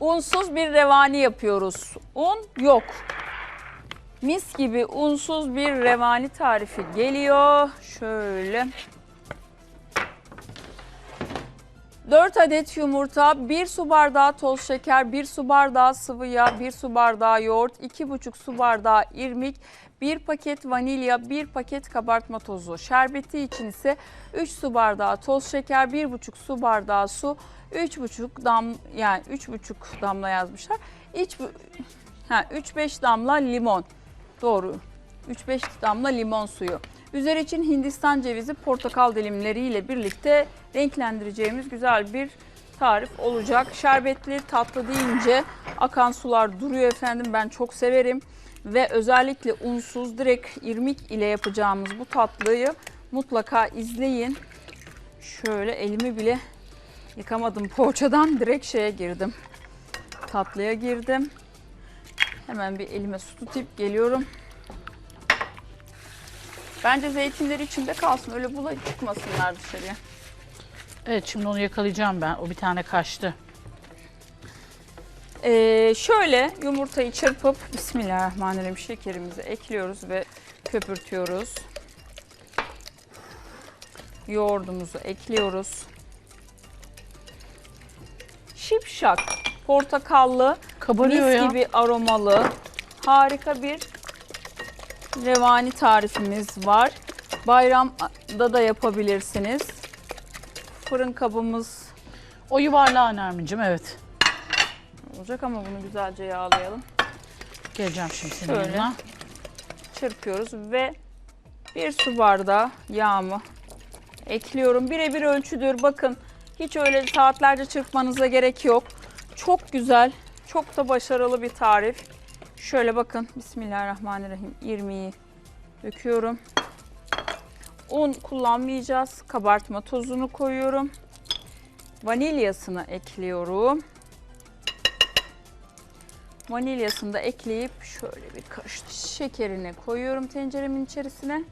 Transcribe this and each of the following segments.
Unsuz bir revani yapıyoruz. Un yok. Mis gibi unsuz bir revani tarifi geliyor. Şöyle. 4 adet yumurta, 1 su bardağı toz şeker, 1 su bardağı sıvı yağ, 1 su bardağı yoğurt, 2,5 su bardağı irmik, 1 paket vanilya, 1 paket kabartma tozu. Şerbeti için ise 3 su bardağı toz şeker, 1,5 su bardağı su, 3,5 dam yani 3,5 damla yazmışlar. İç ha 3-5 damla limon. Doğru. 3-5 damla limon suyu. Üzeri için Hindistan cevizi, portakal dilimleriyle birlikte renklendireceğimiz güzel bir tarif olacak. Şerbetli tatlı deyince akan sular duruyor efendim. Ben çok severim ve özellikle unsuz direkt irmik ile yapacağımız bu tatlıyı mutlaka izleyin. Şöyle elimi bile yıkamadım poğaçadan direkt şeye girdim. Tatlıya girdim. Hemen bir elime su tutup geliyorum. Bence zeytinleri içinde kalsın. Öyle bula çıkmasınlar dışarıya. Evet şimdi onu yakalayacağım ben. O bir tane kaçtı. Ee, şöyle yumurtayı çırpıp Bismillahirrahmanirrahim şekerimizi ekliyoruz ve köpürtüyoruz. Yoğurdumuzu ekliyoruz. Şipşak, portakallı, Kabarıyor mis ya. gibi aromalı, harika bir revani tarifimiz var. Bayramda da yapabilirsiniz. Fırın kabımız O yuvarlağı Nermin'cim evet. olacak ama bunu güzelce yağlayalım. Geleceğim şimdi senin Şöyle. yanına. çırpıyoruz ve bir su bardağı yağımı ekliyorum. Birebir ölçüdür. Bakın hiç öyle saatlerce çırpmanıza gerek yok. Çok güzel, çok da başarılı bir tarif. Şöyle bakın. Bismillahirrahmanirrahim. İrmiği döküyorum. Un kullanmayacağız. Kabartma tozunu koyuyorum. Vanilyasını ekliyorum. Vanilyasını da ekleyip şöyle bir karış şekerini koyuyorum tenceremin içerisine.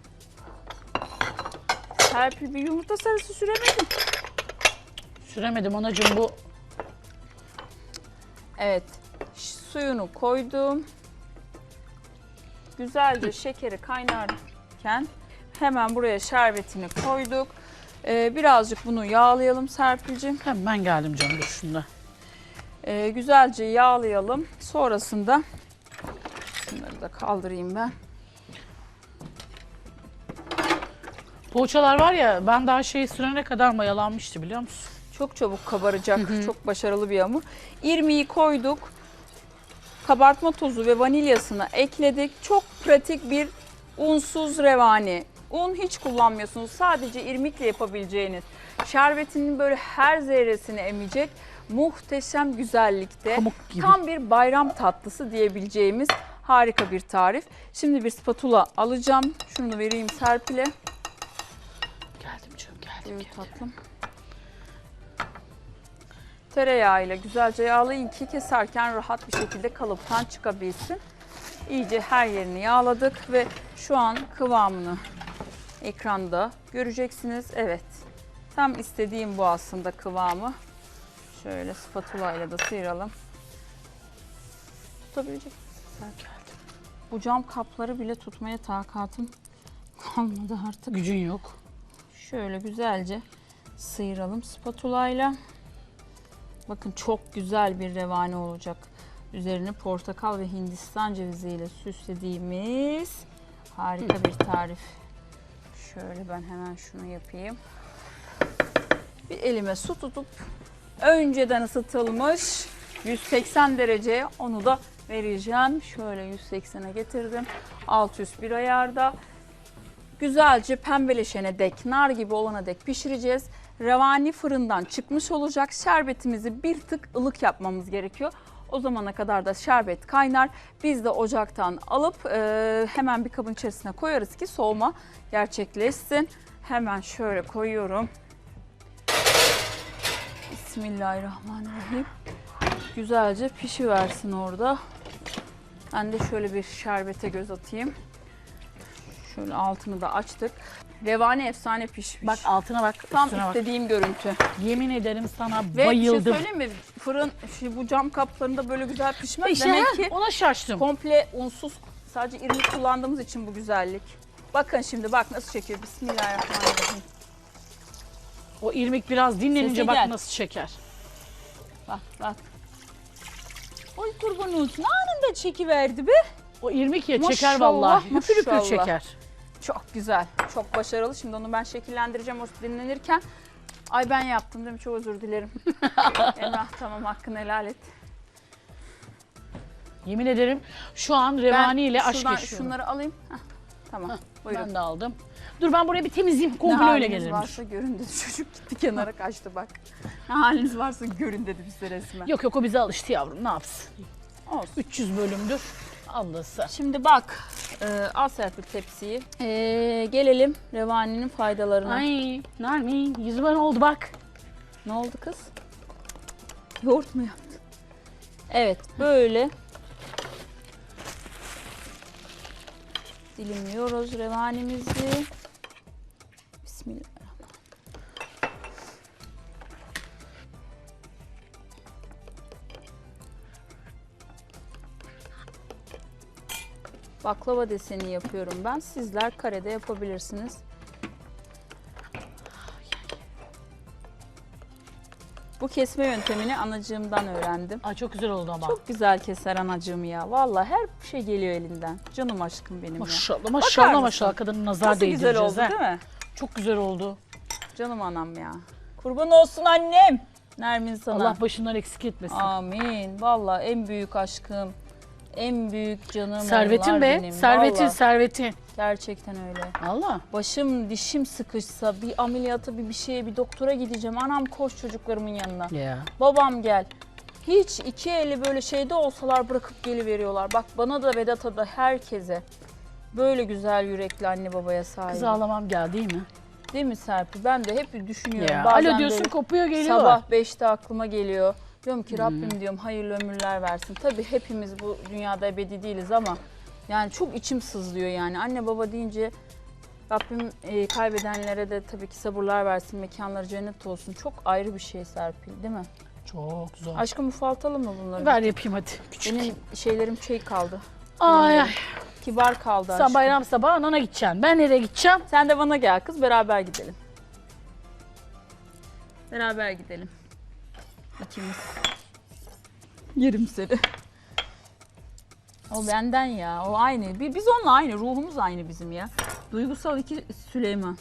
Serpil bir yumurta sarısı süremedim. Süremedim anacığım bu. Evet. Suyunu koydum. Güzelce şekeri kaynarken hemen buraya şerbetini koyduk. Ee, birazcık bunu yağlayalım Serpil'cim. Hemen geldim canım şunda. Ee, güzelce yağlayalım. Sonrasında şunları da kaldırayım ben. Poğaçalar var ya ben daha şeyi sürene kadar mayalanmıştı biliyor musun? Çok çabuk kabaracak. Çok başarılı bir hamur. İrmiği koyduk. Kabartma tozu ve vanilyasını ekledik. Çok pratik bir unsuz revani. Un hiç kullanmıyorsunuz. Sadece irmikle yapabileceğiniz. Şerbetinin böyle her zerresini emecek. Muhteşem güzellikte. Tam bir bayram tatlısı diyebileceğimiz harika bir tarif. Şimdi bir spatula alacağım. Şunu vereyim Serpil'e. Geldim canım geldim. Buyur geldim. tatlım. Tereyağıyla güzelce yağlayın ki keserken rahat bir şekilde kalıptan çıkabilsin. İyice her yerini yağladık ve şu an kıvamını ekranda göreceksiniz. Evet. Tam istediğim bu aslında kıvamı. Şöyle spatula ile de sıyıralım. Tutabilecek misin? Bu cam kapları bile tutmaya takatım kalmadı artık. Gücün yok. Şöyle güzelce sıyıralım spatulayla. Bakın çok güzel bir revani olacak. Üzerine portakal ve hindistan ceviziyle süslediğimiz harika bir tarif. Şöyle ben hemen şunu yapayım. Bir elime su tutup önceden ısıtılmış 180 derece onu da vereceğim. Şöyle 180'e getirdim. Alt üst bir ayarda. Güzelce pembeleşene dek, nar gibi olana dek pişireceğiz. Revani fırından çıkmış olacak. Şerbetimizi bir tık ılık yapmamız gerekiyor. O zamana kadar da şerbet kaynar. Biz de ocaktan alıp e, hemen bir kabın içerisine koyarız ki soğuma gerçekleşsin. Hemen şöyle koyuyorum. Bismillahirrahmanirrahim. Güzelce pişiversin orada. Ben de şöyle bir şerbete göz atayım. Şöyle altını da açtık. Revani efsane pişmiş. Bak altına bak, Tam üstüne bak. istediğim görüntü. Yemin ederim sana Ve bir şey bayıldım. söyleyeyim mi? Fırın şu bu cam kaplarında böyle güzel pişmez. İşte Demek ki ona şaştım. komple unsuz sadece irmik kullandığımız için bu güzellik. Bakın şimdi bak nasıl çekiyor. Bismillahirrahmanirrahim. O irmik biraz dinlenince Sese bak gel. nasıl çeker. Bak bak. Oy kurban olsun anında çekiverdi be. O irmik ya çeker Maşallah, vallahi. Hüpür hüpür maşallah. çeker. Çok güzel. Çok başarılı. Şimdi onu ben şekillendireceğim o dinlenirken. Ay ben yaptım değil mi? Çok özür dilerim. Emrah tamam hakkını helal et. Yemin ederim şu an revani ile aşk şuradan yaşıyorum. şunları alayım. Heh, tamam. Buyurun. Ben de aldım. Dur ben buraya bir temizleyeyim. Komple öyle haliniz gelirim. varsa görün dedi. Çocuk gitti kenara kaçtı bak. Ne haliniz varsa görün dedi bize resmen. Yok yok o bize alıştı yavrum ne yapsın. Olsun. 300 bölümdür. Allah'sı. Şimdi bak. E, al Serpil tepsiyi. E, gelelim revaninin faydalarına. Ay Nermin yüzüme ne oldu bak. Ne oldu kız? Yoğurt mu yaptın? Evet böyle dilimliyoruz revanimizi. Bismillah. Baklava deseni yapıyorum ben. Sizler karede yapabilirsiniz. Bu kesme yöntemini anacığımdan öğrendim. Ay çok güzel oldu ama. Çok güzel keser anacığım ya. Vallahi her şey geliyor elinden. Canım aşkım benim ya. Maşallah maşallah mısın? maşallah kadının nazar Nasıl güzel oldu ha. değil mi? Çok güzel oldu. Canım anam ya. Kurban olsun annem. Nermin sana. Allah başından eksik etmesin. Amin. Vallahi en büyük aşkım. En büyük canım servetin be. benim. servetin Vallahi. servetin. Gerçekten öyle. Allah. Başım dişim sıkışsa bir ameliyata bir bir şeye bir doktora gideceğim. Anam koş çocuklarımın yanına. Ya. Babam gel. Hiç iki eli böyle şeyde olsalar bırakıp geliveriyorlar. Bak bana da Vedat'a da herkese. Böyle güzel yürekli anne babaya sahip. Kız ağlamam geldi değil mi? Değil mi Serpil? Ben de hep düşünüyorum. Ya. Bazen Alo diyorsun kopuyor geliyor. Sabah 5'te aklıma geliyor. Diyorum ki Rabbim diyorum hayırlı ömürler versin. Tabii hepimiz bu dünyada ebedi değiliz ama yani çok içim sızlıyor yani. Anne baba deyince Rabbim e, kaybedenlere de tabii ki sabırlar versin. Mekanları cennet olsun. Çok ayrı bir şey Serpil değil mi? Çok zor. Aşkım ufaltalım mı bunları? Ver yapayım hadi. Küçük. Benim şeylerim şey kaldı. Ay ay. Kibar kaldı Sen aşkım. bayram sabahı anana gideceksin. Ben nereye gideceğim? Sen de bana gel kız beraber gidelim. Beraber gidelim. İkimiz. Yerim seni. O benden ya. O aynı. Bi- Biz onunla aynı. Ruhumuz aynı bizim ya. Duygusal iki Süleyman.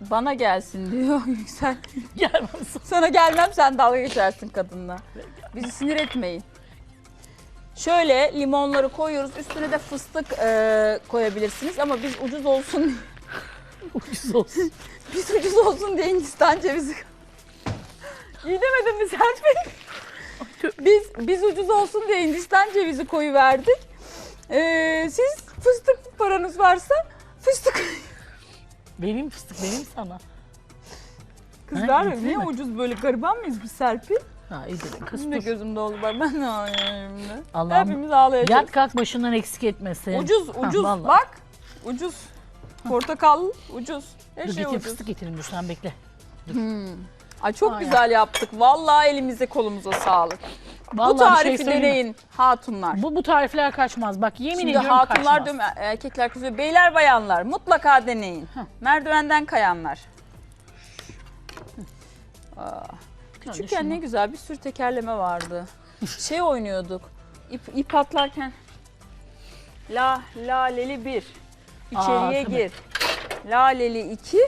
Bana gelsin diyor Yüksel. Gelmez. Sana gelmem sen dalga geçersin kadınla. Bizi sinir etmeyin. Şöyle limonları koyuyoruz. Üstüne de fıstık e, koyabilirsiniz ama biz ucuz olsun Ucuz olsun. Biz ucuz olsun diye Hindistan cevizi. İyi demedin mi Serpil? Biz biz ucuz olsun diye Hindistan cevizi koyu verdik. siz fıstık paranız varsa fıstık Benim fıstık benim sana. Kızlar Ha, niye mi? ucuz böyle gariban mıyız biz Serpil? Ha iyi dedin kız Benim de dur. gözüm doldu bak ben de ağlıyorum şimdi. Allah'ım Hepimiz ağlayacağız. yat kalk başından eksik etmesin. Ucuz Ha, ucuz vallahi. bak. Ucuz. Portakal ucuz. Her Dur şey getir ucuz. fıstık getireyim dur sen bekle. Ay çok Ay, güzel yaptık. Vallahi elimize kolumuza sağlık. Vallahi Bu bir tarifi şey söyleyeyim mi? deneyin hatunlar. Bu, bu tarifler kaçmaz. Bak yemin Şimdi ediyorum hatunlar kaçmaz. diyorum erkekler kızıyor. Beyler bayanlar mutlaka deneyin. Merdivenden kayanlar. Aa, küçükken ne güzel bir sürü tekerleme vardı. şey oynuyorduk. İp, ip atlarken la laleli bir. İçeriye tabii. gir. Laleli iki.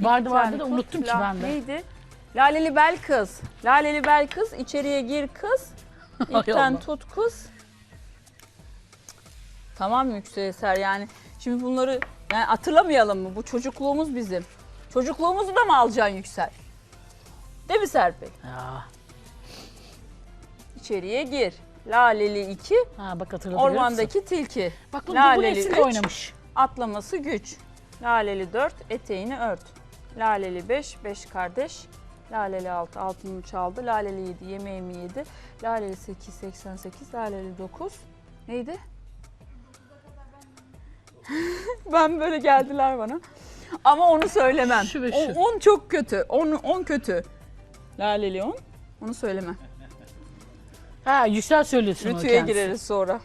Vardı Bir vardı da unuttum ki ben de. Neydi? Laleli bel kız. Laleli bel kız. içeriye gir kız. İpten tut kız. Tamam Yüksel Eser yani. Şimdi bunları yani hatırlamayalım mı? Bu çocukluğumuz bizim. Çocukluğumuzu da mı alacaksın Yüksel? Değil mi Serpil? Ya. İçeriye gir. Laleli 2, Ha bak hatırladı görüyor musun? ormandaki tilki. Bak bu, bu Laleli hepsini üç. oynamış. Atlaması güç. Laleli 4, eteğini ört. Laleli 5, 5 kardeş. Laleli 6, altını çaldı. Laleli 7, yemeğimi yedi. Laleli 8, 88. Laleli 9. Neydi? ben böyle geldiler bana. Ama onu söylemem. Şu ve O- şu. on çok kötü. On, on kötü. Laleli on. Onu söyleme. Ha Yüksel söylesin o Rütüye kendisi. gireriz sonra.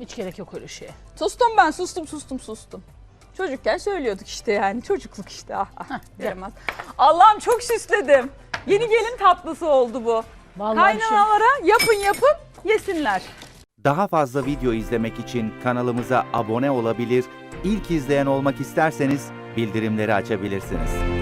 Hiç gerek yok öyle şeye. Sustum ben sustum sustum sustum. Çocukken söylüyorduk işte yani çocukluk işte. Ah, ah, yaramaz. Allah'ım çok süsledim. Yeni gelin tatlısı oldu bu. Vallahi bir şey. Kaynanalara yapın yapın yesinler. Daha fazla video izlemek için kanalımıza abone olabilir, ilk izleyen olmak isterseniz bildirimleri açabilirsiniz.